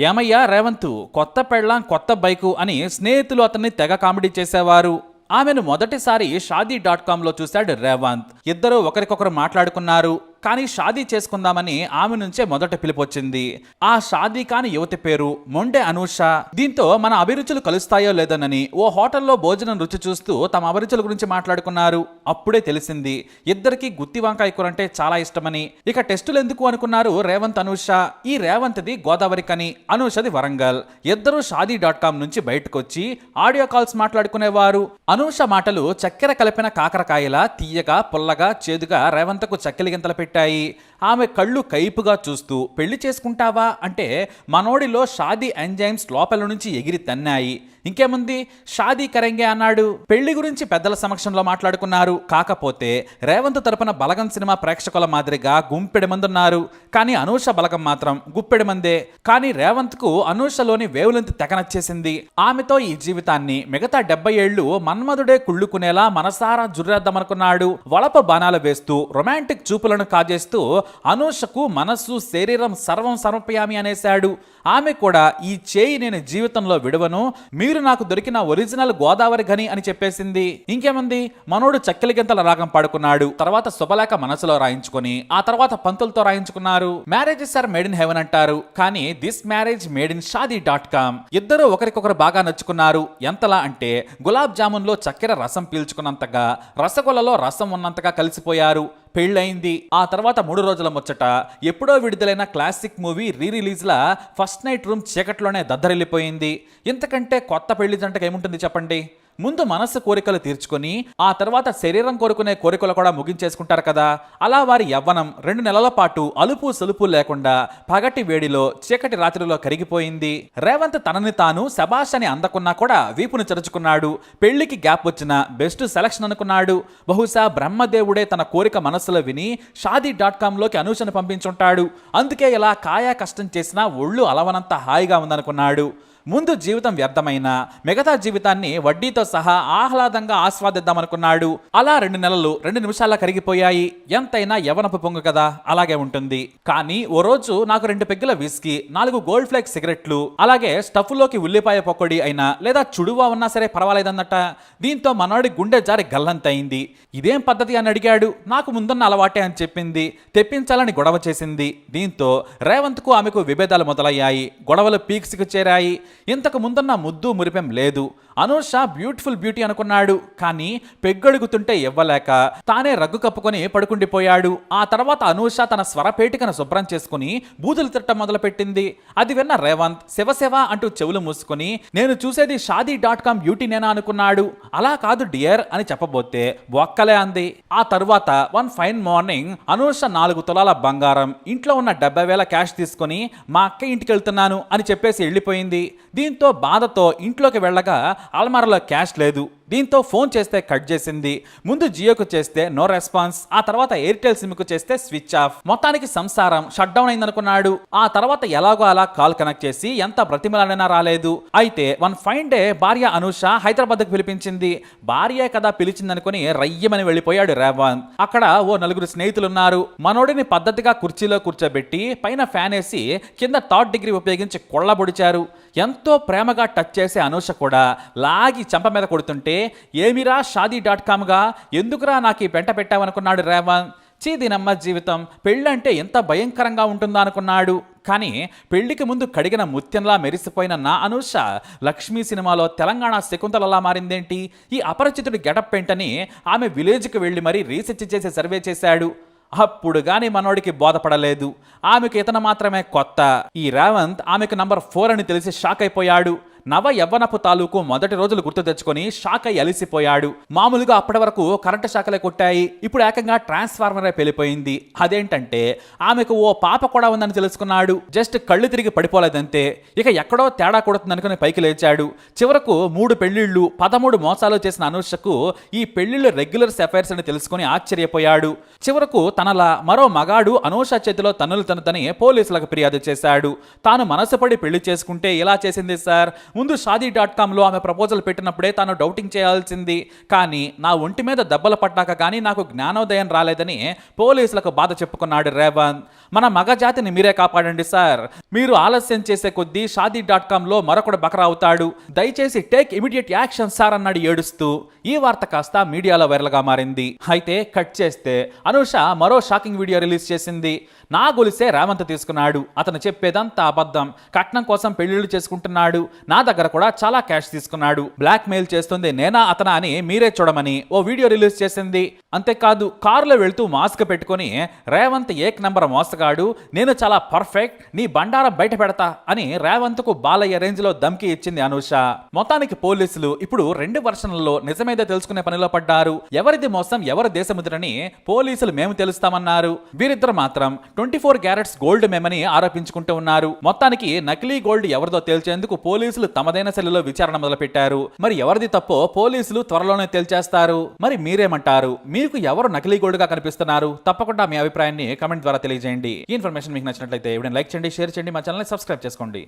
ఏమయ్యా రేవంత్ కొత్త పెళ్ళాం కొత్త బైకు అని స్నేహితులు అతన్ని తెగ కామెడీ చేసేవారు. ఆమెను మొదటిసారి షాదీ డాట్ కామ్లో చూశాడు రేవంత్. ఇద్దరు ఒకరికొకరు మాట్లాడుకున్నారు. కానీ షాదీ చేసుకుందామని ఆమె నుంచే మొదట పిలిపొచ్చింది. ఆ షాదీ కాని యువతి పేరు మొండే అనూష. దీంతో మన అభిరుచులు కలుస్తాయో లేదనని ఓ హోటల్లో భోజనం రుచి చూస్తూ తమ అభిరుచుల గురించి మాట్లాడుకున్నారు. అప్పుడే తెలిసింది ఇద్దరికి గుత్తి వంకాయ కూర అంటే చాలా ఇష్టమని. ఇక టెస్టులు ఎందుకు అనుకున్నారు? రేవంత్ అనూష. ఈ రేవంత్ది గోదావరి కని అనూషది వరంగల్. ఇద్దరు షాదీ డాట్ కామ్ నుంచి బయటకొచ్చి ఆడియో కాల్స్ మాట్లాడుకునేవారు. అనూష మాటలు చక్కెర కలిపిన కాకరకాయలా తీయగా పుల్లగా చేదుగా రేవంత్కు చక్కెలి గింతలు పెట్టాయి. ఆమె కళ్ళు కైపుగా చూస్తూ పెళ్ళి చేసుకుంటావా? అంటే మనోడిలో షాదీ ఎంజైమ్స్ లోపల నుంచి ఎగిరి తన్నాయి. ఇంకేముంది? షాదీ కరెంగే అన్నాడు. పెళ్ళి గురించి పెద్దల సమక్షంలో మాట్లాడుకున్నారు. కాకపోతే రేవంత్ తరపున బలగం సినిమా ప్రేక్షకుల మాదిరిగా గుంపెడి మంది ఉన్నారు కానీ అనూష బలగం మాత్రం గుప్పెడి మందే. కానీ రేవంత్కు అనూషలోని వేవులెంత్ తెగనచ్చేసింది? ఆమెతో ఈ జీవితాన్ని మిగతా డెబ్బై ఏళ్ళు మన్మధుడే కుళ్ళుకునేలా మనసారా జుర్రేద్దామనుకున్నాడు. వలప బాణాలు వేస్తూ రొమాంటిక్ చూపులను కాజేస్తూ అనూషకు మనస్సు శరీరం సర్వం సమర్పయామి అనేశాడు. ఆమె కూడా ఈ చేయి నేను జీవితంలో విడవను మీరు నాకు దొరికిన ఒరిజినల్ గోదావరి ఘని అని చెప్పేసింది. ఇంకేముంది? మనోడు చక్కెలి గింతల రాగం పాడుకున్నాడు. తర్వాత శుభలేఖ మనసులో రాయించుకొని ఆ తర్వాత పంతులతో రాయించుకున్నారు. Marriages are made in heaven అంటారు. కానీ this marriage made in Shaadi dot com. ఇద్దరు ఒకరికొకరు బాగా నచ్చుకున్నారు. ఎంతలా అంటే గులాబ్ జామున్లో చక్కెర రసం పీల్చుకున్నంతగా రసగుల్లలో రసం ఉన్నంతగా కలిసిపోయారు. పెళ్ళైంది ఆ తర్వాత మూడు రోజుల ముచ్చట. ఎప్పుడో విడుదలైన క్లాసిక్ మూవీ రీ రిలీజ్లా ఫస్ట్ నైట్ రూమ్ చీకట్లోనే దద్దరిల్లిపోయింది. ఇంతకంటే కొత్త పెళ్ళి జంటకు ఏముంటుంది చెప్పండి? ముందు మనస్సు కోరికలు తీర్చుకొని ఆ తర్వాత శరీరం కోరుకునే కోరికలు కూడా ముగించేసుకుంటారు కదా. అలా వారి యవ్వనం రెండు నెలల పాటు అలుపు సలుపు లేకుండా పగటి వేడిలో చీకటి రాత్రిలో కరిగిపోయింది. రేవంత్ తనని తాను శబాష్ అని అందకున్నా కూడా వీపును చరుచుకున్నాడు. పెళ్ళికి గ్యాప్ వచ్చిన బెస్ట్ సెలక్షన్ అనుకున్నాడు. బహుశా బ్రహ్మదేవుడే తన కోరిక మనస్సులో విని షాదీ డాట్ కామ్లోకి అనూషను పంపించుంటాడు. అందుకే ఇలా కాయా కష్టం చేసినా ఒళ్ళు అలవనంత హాయిగా ఉందనుకున్నాడు. ముందు జీవితం వ్యర్థమైన మిగతా జీవితాన్ని వడ్డీతో సహా ఆహ్లాదంగా ఆస్వాదిద్దామనుకున్నాడు. అలా రెండు నెలలు రెండు నిమిషాల కరిగిపోయాయి. ఎంతైనా యవనపు పొంగు కదా? అలాగే ఉంటుంది. కానీ ఓ రోజు నాకు రెండు పెగ్గుల విస్కీ నాలుగు గోల్డ్ ఫ్లేక్ సిగరెట్లు అలాగే స్టఫ్లోకి ఉల్లిపాయ పకోడీ అయినా లేదా చుడువా ఉన్నా సరే పర్వాలేదన్నట. దీంతో మనోడి గుండె జారి గల్లంతయింది. ఇదేం పద్ధతి అని అడిగాడు. నాకు ముందున్న అలవాటే అని చెప్పింది. తెప్పించాలని గొడవ చేసింది. దీంతో రేవంత్కు ఆమెకు విభేదాలు మొదలయ్యాయి. గొడవలు పీక్స్కి చేరాయి. ఇంతకు ముందున్న ముద్దు మురిపెం లేదు. అనూష బ్యూటిఫుల్ బ్యూటీ అనుకున్నాడు. కానీ పెగ్గడుగుతుంటే ఇవ్వలేక తానే రగ్గు కప్పుకొని పడుకుండిపోయాడు. ఆ తర్వాత అనూష తన స్వరపేటికను శుభ్రం చేసుకుని బూతులు తిట్టం మొదలుపెట్టింది. అది విన్న రేవంత్ శివశివ అంటూ చెవులు మూసుకుని నేను చూసేది షాదీ డాట్ కామ్ బ్యూటీ నేనా అనుకున్నాడు. అలా కాదు డియర్ అని చెప్పబోతే ఒక్కలే అంది. ఆ తరువాత వన్ ఫైన్ మార్నింగ్ అనూష నాలుగు తులాల బంగారం ఇంట్లో ఉన్న డెబ్బై వేల క్యాష్ తీసుకుని మా అక్క ఇంటికి వెళ్తున్నాను అని చెప్పేసి వెళ్ళిపోయింది. దీంతో బాధతో ఇంట్లోకి వెళ్ళగా అల్మారాలో క్యాష్ లేదు. దీంతో ఫోన్ చేస్తే కట్ చేసింది ముందు జియోకు చేస్తే నో రెస్పాన్స్ ఆ తర్వాత ఎయిర్టెల్ సిమ్కు చేస్తే స్విచ్ ఆఫ్. మొత్తానికి సంసారం షట్ డౌన్ అయిందనుకున్నాడు. ఆ తర్వాత ఎలాగో అలా కాల్ కనెక్ట్ చేసి ఎంత బ్రతిమలాడినా రాలేదు. అయితే వన్ ఫైన్ డే భార్య అనూష హైదరాబాద్కు పిలిపించింది. భార్య కదా పిలిచిందనుకుని రయ్యమని వెళ్ళిపోయాడు రేవంత్ అక్కడ ఓ నలుగురు స్నేహితులున్నారు. మనోడిని పద్ధతిగా కుర్చీలో కూర్చోబెట్టి పైన ఫ్యాన్ వేసి కింద థర్డ్ డిగ్రీ ఉపయోగించి కొళ్ళబొడిచారు. ఎంతో ప్రేమగా టచ్ చేసే అనూష కూడా లాగి చంప మీద కొడుతుంటే ఏమిరా షాదీ డాట్ కామ్గా ఎందుకురా నాకు ఈ పెంట పెట్టావనుకున్నాడు రేవంత్ చీదినమ్మ జీవితం పెళ్ళంటే ఎంత భయంకరంగా ఉంటుందా అనుకున్నాడు. కానీ పెళ్ళికి ముందు కడిగిన ముత్యంలా మెరిసిపోయిన నా అనూష లక్ష్మీ సినిమాలో తెలంగాణ శకుంతలలా మారిందేంటి? ఈ అపరిచితుడి గెటప్ పెంటని ఆమె విలేజ్కి వెళ్ళి మరీ రీసెర్చ్ చేసి సర్వే చేశాడు. అప్పుడు గాని మనోడికి బోధపడలేదు. ఆమెకు ఇతను మాత్రమే కొత్త. ఈ రేవంత్ ఆమెకు నంబర్ ఫోర్ అని తెలిసి షాక్ అయిపోయాడు. నవ యవ్వనపు తాలూకు మొదటి రోజులు గుర్తు తెచ్చుకొని షాక్ అయి అలిసిపోయాడు. మామూలుగా అప్పటి వరకు కరెంటు శాఖలే కొట్టాయి. ఇప్పుడు ఏకంగా ట్రాన్స్ఫార్మరే పెళ్ళిపోయింది అదేంటంటే ఆమెకు ఓ పాప కూడా ఉందని తెలుసుకున్నాడు. జస్ట్ కళ్ళు తిరిగి పడిపోలేదంతే. ఇక ఎక్కడో తేడా కొడుతుందనుకుని పైకి లేచాడు. చివరకు మూడు పెళ్ళిళ్ళు పదమూడు మోసాలు చేసిన అనుషకు ఈ పెళ్ళిళ్ళు రెగ్యులర్ అఫైర్స్ అని తెలుసుకుని ఆశ్చర్యపోయాడు. చివరకు తనలా మరో మగాడు అనూష చేతిలో తన్నులు తనతని పోలీసులకు ఫిర్యాదు చేశాడు. తాను మనసుపడి పెళ్ళి చేసుకుంటే ఇలా చేసింది సార్. ముందు షాదీ డాట్ కామ్లో ఆమె ప్రపోజల్ పెట్టినప్పుడే తాను డౌటింగ్ చేయాల్సింది. కానీ నా ఒంటి మీద దెబ్బలు పడ్డాక కానీ నాకు జ్ఞానోదయం రాలేదని పోలీసులకు బాధ చెప్పుకున్నాడు రేవంత్. మన మగజాతిని మీరే కాపాడండి సార్. మీరు ఆలస్యం చేసే కొద్దీ షాదీ డాట్ కామ్లో మరొకడు బకరా అవుతాడు. దయచేసి టేక్ ఇమీడియట్ యాక్షన్ సార్ అన్నాడు ఏడుస్తూ. ఈ వార్త కాస్త మీడియాలో వైరల్గా మారింది. అయితే కట్ చేస్తే. అనుష మరో షాకింగ్ వీడియో రిలీజ్ చేసింది. నా గొలిసే రేవంత్ తీసుకున్నాడు. అతను చెప్పేదంతా అబద్ధం. కట్నం కోసం పెళ్ళిళ్ళు చేసుకుంటున్నాడు. నా దగ్గర కూడా చాలా క్యాష్ తీసుకున్నాడు. బ్లాక్ మెయిల్ చేస్తుంది నేనా అతనా అని మీరే చూడమని ఓ వీడియో రిలీజ్ చేసింది. అంతేకాదు కారులో వెళ్తూ మాస్క్ పెట్టుకొని రేవంత్ ఏక్ నంబర్ మోసగాడు నేను చాలా పర్ఫెక్ట్ నీ బండారం బయట పెడతా అని రేవంత్కు బాలయ్య రేంజ్లో దమ్కి ఇచ్చింది అనూష. మొత్తానికి పోలీసులు ఇప్పుడు రెండు వర్షన్లలో నిజమేదో తెలుసుకునే పనిలో పడ్డారు. ఎవరిది మోసం ఎవరి దేశముద్రని పోలీసులు మేము తెలుస్తామన్నారు. వీరిద్దరు మాత్రం ట్వంటీ ఫోర్ క్యారెట్స్ గోల్డ్ మేమని ఆరోపించుకుంటూ ఉన్నారు. మొత్తానికి నకిలీ గోల్డ్ ఎవరిదో తేల్చేందుకు పోలీసులు తమదైన శైలిలో విచారణ మొదలుపెట్టారు. మరి ఎవరిది తప్పో పోలీసులు త్వరలోనే తేల్చేస్తారు. మరి మీరేమంటారు? మీ మీకు ఎవరు నకిలీ గోల్డ్గా కనిపిస్తున్నారు? తప్పకుండా మీ అభిప్రాయాన్ని కమెంట్ ద్వారా తెలియజేయండి. ఈ ఇన్ఫర్మేషన్ మీకు నచ్చినట్లయితే వీడియో లైక్ చేయండి షేర్ చేయండి మా ఛానల్ సబ్స్క్రైబ్ చేసుకోండి.